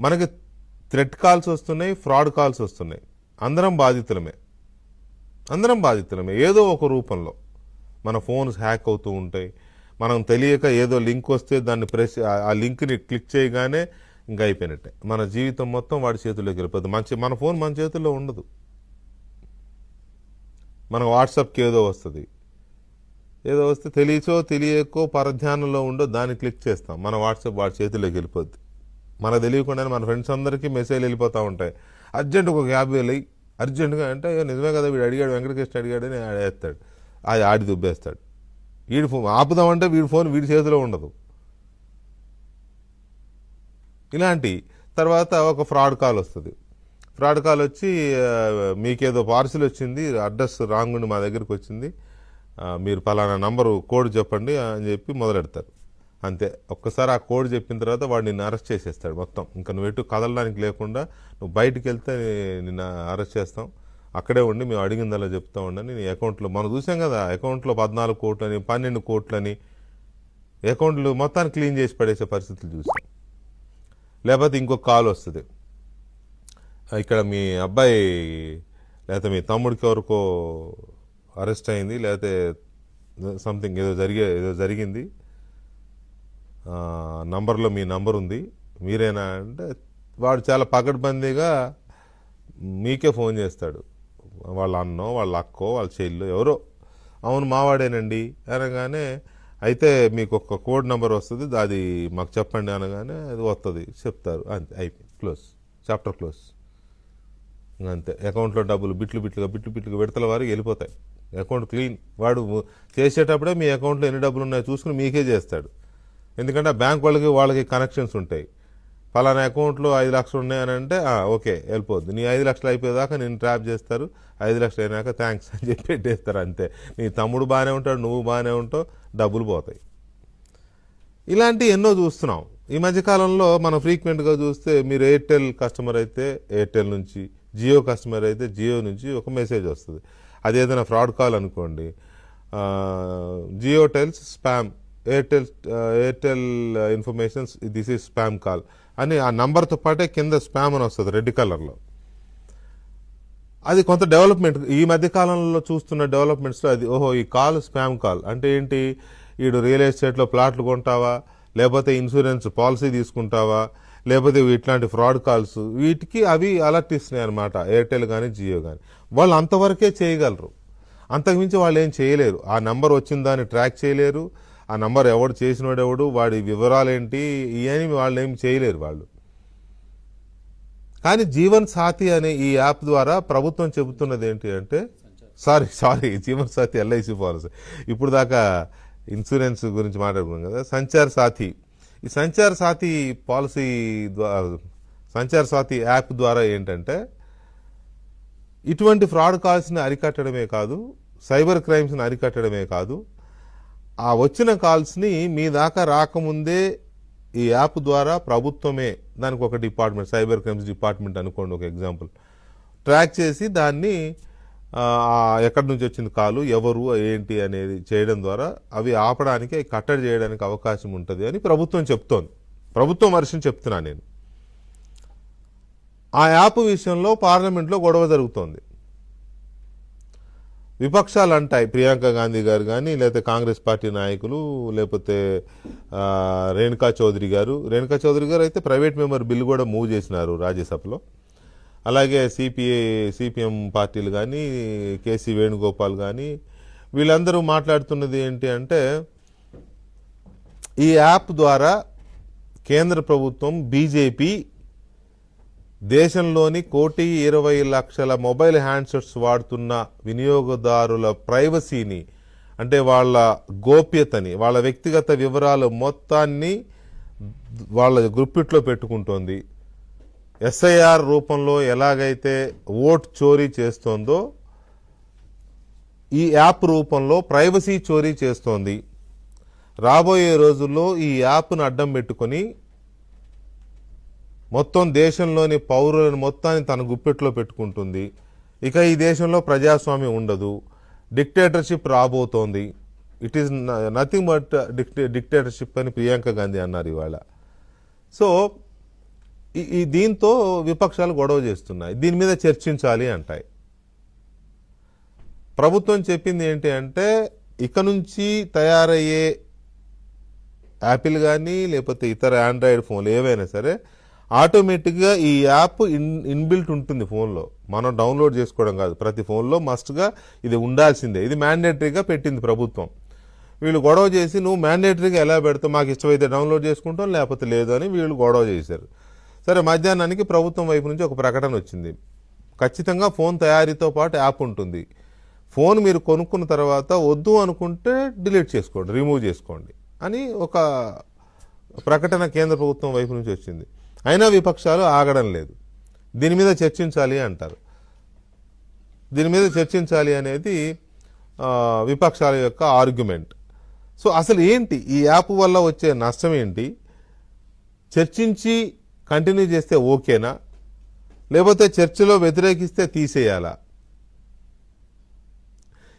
మనకి threat calls వస్తున్నాయి fraud calls వస్తున్నాయి. అందరం బాధితులమే. అందరం బాధితులమే. ఏదో ఒక రూపంలో మన ఫోన్స్ హ్యాక్ అవుతూ ఉంటాయి. మనం తెలియక ఏదో లింక్ వస్తే దాన్ని ప్రెస్ ఆ- లింక్ని క్లిక్ చేయగానే ఇంకా అయిపోయినట్టే. మన జీవితం మొత్తం వాడి చేతుల్లోకి వెళ్ళిపోతుంది మన మన ఫోన్ మన చేతుల్లో ఉండదు. మన వాట్సాప్కి ఏదో వస్తుంది. ఏదో వస్తే తెలియచో తెలియకో పరధ్యానంలో ఉండో దాన్ని క్లిక్ చేస్తాం. మన వాట్సాప్ వాడి చేతిలోకి వెళ్ళిపోద్ది. మనకు తెలియకుండానే మన ఫ్రెండ్స్ అందరికీ మెసేజ్ వెళ్ళిపోతూ ఉంటాయి. అర్జెంట్ ఒక యాభై వేలు అర్జెంటుగా అంటే "అయ్యో, నిజమే కదా వీడు అడిగాడు వెంకటకృష్ణ అడిగాడని ఆడేస్తాడు అది ఆడి దుబ్బేస్తాడు. వీడి ఫోన్ ఆపుదామంటే వీడి ఫోన్ వీడి చేతిలో ఉండదు. ఇలాంటి తర్వాత ఒక ఫ్రాడ్ కాల్ వస్తుంది. ఫ్రాడ్ కాల్ వచ్చి మీకేదో పార్సిల్ వచ్చింది అడ్రస్ రాంగ్ మా దగ్గరికి వచ్చింది. మీరు పలానా నంబరు కోడ్ చెప్పండి అని చెప్పి మొదలెడతారు. అంతే. ఒక్కసారి ఆ కోడ్ చెప్పిన తర్వాత వాడు నిన్ను అరెస్ట్ చేసేస్తాడు మొత్తం. ఇంకా నువ్వు ఎటు కదలడానికి లేకుండా నువ్వు బయటికి వెళ్తే నిన్ను అరెస్ట్ చేస్తాం. అక్కడే ఉండి మేము అడిగిందలా చెప్తా ఉండని నీ అకౌంట్లో మనం చూసాం కదా అకౌంట్లో పద్నాలుగు కోట్లని పన్నెండు కోట్లని అకౌంట్లు మొత్తాన్ని క్లీన్ చేసి పడేసే పరిస్థితులు చూసాం లేకపోతే ఇంకొక కాల్ వస్తుంది. ఇక్కడ మీ అబ్బాయి లేకపోతే మీ తమ్ముడికి ఎవరికో అరెస్ట్ అయింది లేకపోతే సంథింగ్ ఏదో జరిగే ఏదో జరిగింది. నంబర్లో మీ నంబర్ ఉంది మీరేనా అంటే వాడు చాలా పకడ్బందీగా మీకే ఫోన్ చేస్తాడు. వాళ్ళ అన్నో వాళ్ళ అక్కో వాళ్ళ చెల్లు ఎవరో. అవును మావాడేనండి అనగానే అయితే మీకు ఒక కోడ్ నెంబర్ వస్తుంది అది మాకు చెప్పండి అనగానే అది వస్తుంది చెప్తారు. అంతే అయిపోయింది క్లోజ్ చాప్టర్ క్లోజ్. అంతే. అకౌంట్లో డబ్బులు బిట్లు బిట్లుగా బిట్లు బిట్లుగా విడతల వారికి వెళ్ళిపోతాయి. Account clean. వాడు చేసేటప్పుడే మీ అకౌంట్లో ఎన్ని డబ్బులు ఉన్నాయో చూసుకుని మీకే చేస్తాడు. ఎందుకంటే ఆ బ్యాంక్ వాళ్ళకి వాళ్ళకి కనెక్షన్స్ ఉంటాయి. ఫలానా అకౌంట్లో ఐదు లక్షలు ఉన్నాయని అంటే ఓకే వెళ్ళిపోద్ది. నీ ఐదు లక్షలు అయిపోయేదాకా నేను ట్రాప్ చేస్తారు. ఐదు లక్షలు అయినాక థ్యాంక్స్ అని చెప్పి పెట్టేస్తారు అంతే. నీ తమ్ముడు బాగానే ఉంటాడు నువ్వు బాగానే ఉంటావు డబ్బులు పోతాయి. ఇలాంటి ఎన్నో చూస్తున్నాం. ఈ మధ్యకాలంలో మనం ఫ్రీక్వెంట్గా చూస్తే మీరు ఎయిర్టెల్ కస్టమర్ అయితే ఎయిర్టెల్ నుంచి జియో కస్టమర్ అయితే జియో నుంచి ఒక మెసేజ్ వస్తుంది. అది ఏదైనా ఫ్రాడ్ కాల్ అనుకోండి Jio tells spam Airtel Airtel informations this is spam call అని ఆ నంబర్తో పాటే కింద స్పామ్ అని వస్తుంది రెడ్ కలర్లో. అది కొంత డెవలప్మెంట్ ఈ మధ్య కాలంలో చూస్తున్న డెవలప్మెంట్స్లో అది ఓహో ఈ కాల్ స్పామ్ కాల్ అంటే ఏంటి? వీడు రియల్ ఎస్టేట్లో ప్లాట్లు కొంటావా? లేకపోతే ఇన్సూరెన్స్ పాలసీ తీసుకుంటావా? లేకపోతే ఇట్లాంటి ఫ్రాడ్ కాల్స్ వీటికి అవి అలర్ట్ ఇస్తున్నాయి అనమాట ఎయిర్టెల్ కానీ జియో కానీ వాళ్ళు అంతవరకే చేయగలరు. అంతకుమించి వాళ్ళు ఏం చేయలేరు. ఆ నంబర్ వచ్చిన దాన్ని ట్రాక్ చేయలేరు. ఆ నంబర్ ఎవడు చేసినోడు ఎవడు వాడి వివరాలు ఏంటి ఇవని వాళ్ళు ఏం చేయలేరు వాళ్ళు. కానీ జీవన్ సాథి అనే ఈ యాప్ ద్వారా ప్రభుత్వం చెబుతున్నది ఏంటి అంటే sorry sorry Jeevan Saathi LIC policy. ఇప్పుడు దాకా ఇన్సూరెన్స్ గురించి మాట్లాడుకున్నాం కదా సంచార్ సాథి ఈ సంచార్ సాథి పాలసీ ద్వారా సంచార్ సాథి యాప్ ద్వారా ఏంటంటే ఇటువంటి ఫ్రాడ్ కాల్స్ని అరికట్టడమే కాదు సైబర్ క్రైమ్స్ని అరికట్టడమే కాదు ఆ వచ్చిన కాల్స్ని మీ దాకా రాకముందే ఈ యాప్ ద్వారా ప్రభుత్వమే దానికి ఒక డిపార్ట్మెంట్ సైబర్ క్రైమ్స్ డిపార్ట్మెంట్ అనుకోండి ఒక ఎగ్జాంపుల్ ట్రాక్ చేసి దాన్ని ఎక్కడి నుంచి వచ్చింది కాలు ఎవరు ఏంటి అనేది చేయడం ద్వారా అవి ఆపడానికి కట్టడి చేయడానికి అవకాశం ఉంటుంది అని ప్రభుత్వం చెప్తోంది. ప్రభుత్వం వర్షం చెప్తున్నా నేను. ఆ యాప్ విషయంలో పార్లమెంట్లో గొడవ జరుగుతోంది. విపక్షాలు అంటాయి ప్రియాంక గాంధీ గారు కానీ లేకపోతే కాంగ్రెస్ పార్టీ నాయకులు లేకపోతే రేణుకా చౌదరి గారు. రేణుకా చౌదరి గారు అయితే ప్రైవేట్ మెంబర్ బిల్లు కూడా మూవ్ చేసినారు రాజ్యసభలో. అలాగే సిపిఐ సిపిఎం పార్టీలు కానీ కేసీ వేణుగోపాల్ కానీ వీళ్ళందరూ మాట్లాడుతున్నది ఏంటి అంటే ఈ యాప్ ద్వారా కేంద్ర ప్రభుత్వం బీజేపీ దేశంలోని కోటి ఇరవై లక్షల మొబైల్ హ్యాండ్సెట్స్ వాడుతున్న వినియోగదారుల ప్రైవసీని అంటే వాళ్ళ గోప్యతని వాళ్ళ వ్యక్తిగత వివరాలు మొత్తాన్ని వాళ్ళ గుప్పిట్లో పెట్టుకుంటోంది. ఎస్ఐఆర్ రూపంలో ఎలాగైతే ఓట్ చోరీ చేస్తోందో ఈ యాప్ రూపంలో ప్రైవసీ చోరీ చేస్తోంది. రాబోయే రోజుల్లో ఈ యాప్ను అడ్డం పెట్టుకొని మొత్తం దేశంలోని పౌరులను మొత్తాన్ని తన గుప్పెట్లో పెట్టుకుంటుంది. ఇక ఈ దేశంలో ప్రజాస్వామ్యం ఉండదు. డిక్టేటర్షిప్ రాబోతోంది. It is nothing but dictatorship అని ప్రియాంక గాంధీ అన్నారు ఇవాళ. సో ఈ దీంతో విపక్షాలు గొడవ చేస్తున్నాయి. దీని మీద చర్చించాలి అంటాయి. ప్రభుత్వం చెప్పింది ఏంటి అంటే ఇక నుంచి తయారయ్యే యాపిల్ కానీ లేకపోతే ఇతర ఆండ్రాయిడ్ ఫోన్లు ఏవైనా సరే ఆటోమేటిక్గా ఈ యాప్ ఇన్ ఇన్బిల్ట్ ఉంటుంది ఫోన్లో. మనం డౌన్లోడ్ చేసుకోవడం కాదు. ప్రతి ఫోన్లో మస్ట్గా ఇది ఉండాల్సిందే. ఇది మ్యాండేటరీగా పెట్టింది ప్రభుత్వం. వీళ్ళు గొడవ చేసి నువ్వు మ్యాండేటరీగా ఎలా పెడతావు? మాకు ఇష్టమైతే డౌన్లోడ్ చేసుకుంటాం లేకపోతే లేదు అని వీళ్ళు గొడవ చేశారు. సరే మధ్యాహ్నానికి ప్రభుత్వం వైపు నుంచి ఒక ప్రకటన వచ్చింది. ఖచ్చితంగా ఫోన్ తయారీతో పాటు యాప్ ఉంటుంది. ఫోన్ మీరు కొనుక్కున్న తర్వాత వద్దు అనుకుంటే డిలీట్ చేసుకోండి రిమూవ్ చేసుకోండి అని ఒక ప్రకటన కేంద్ర ప్రభుత్వం వైపు నుంచి వచ్చింది. అయినా విపక్షాలు ఆగడం లేదు. దీని మీద చర్చించాలి అంటారు. దీని మీద చర్చించాలి అనేది విపక్షాల యొక్క ఆర్గ్యుమెంట్. సో అసలు ఏంటి? ఈ యాప్ వల్ల వచ్చే నష్టం ఏంటి? చర్చించి కంటిన్యూ చేస్తే ఓకేనా? లేకపోతే చర్చలో వ్యతిరేకిస్తే తీసేయాలా?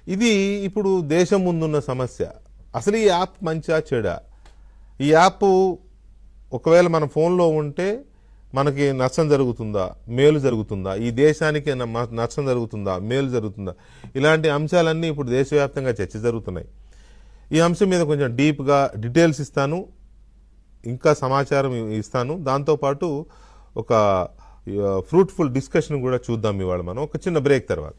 ఇది ఇప్పుడు దేశం ముందున్న సమస్య. అసలు ఈ యాప్ మంచిగా చెడా? ఈ యాప్ ఒకవేళ మన ఫోన్లో ఉంటే మనకి నష్టం జరుగుతుందా? మేలు జరుగుతుందా? ఈ దేశానికి నష్టం జరుగుతుందా? మేలు జరుగుతుందా? ఇలాంటి అంశాలన్నీ ఇప్పుడు దేశవ్యాప్తంగా చర్చ జరుగుతున్నాయి. ఈ అంశం మీద కొంచెం డీప్గా డీటెయిల్స్ ఇస్తాను. ఇంకా సమాచారం ఇస్తాను. దాంతోపాటు ఒక ఫ్రూట్ఫుల్ డిస్కషన్ కూడా చూద్దాం ఇవాళ మనం. ఒక చిన్న బ్రేక్ తర్వాత.